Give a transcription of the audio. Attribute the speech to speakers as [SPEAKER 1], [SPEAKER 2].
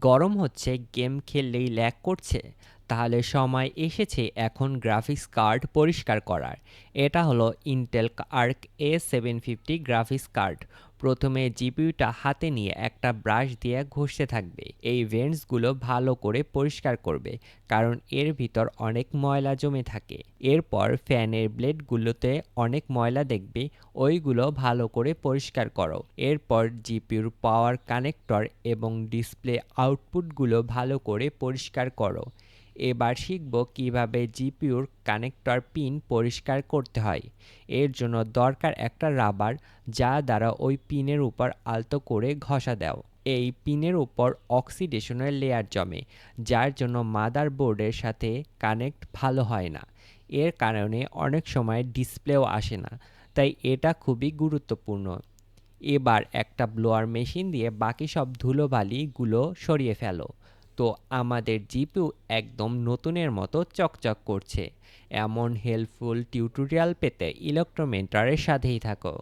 [SPEAKER 1] গরম হচ্ছে game খেললেই lag করছে। তাহলে সময় এসেছে এখন গ্রাফিক্স কার্ড পরিষ্কার করার। এটা হলো Intel Arc A seven fifty graphics card. প্রথমে জিপিউটা হাতে নিয়ে একটা ব্রাশ দিয়ে ঘষতে থাকবে। এই ভেন্টসগুলো ভালো করে পরিষ্কার করবে, কারণ এর ভিতর অনেক ময়লা জমে থাকে। এরপর ফ্যানের ব্লেডগুলোতে অনেক ময়লা দেখবে, ওইগুলো ভালো করে পরিষ্কার করো। এরপর জিপিউর পাওয়ার কানেক্টর এবং ডিসপ্লে আউটপুটগুলো ভালো করে পরিষ্কার করো। এবার শিখব কীভাবে জিপিউর কানেক্টর পিন পরিষ্কার করতে হয়। এর জন্য দরকার একটা রাবার যা দ্বারা ওই পিনের উপর আলতো করে ঘষা দাও। এই পিনের উপর অক্সিডেশনের লেয়ার জমে, যার জন্য মাদার বোর্ডের সাথে কানেক্ট ভালো হয় না। এর কারণে অনেক সময় ডিসপ্লেও আসে না, তাই এটা খুবই গুরুত্বপূর্ণ। এবার একটা ব্লোয়ার মেশিন দিয়ে বাকি সব ধুলোবালিগুলো সরিয়ে ফেলো। তো আমাদের জিপিউ একদম নতুনের মতো চকচক করছে। এমন হেল্পফুল টিউটোরিয়াল পেতে ইলেকট্রোমেন্টারের সাথেই থাকো।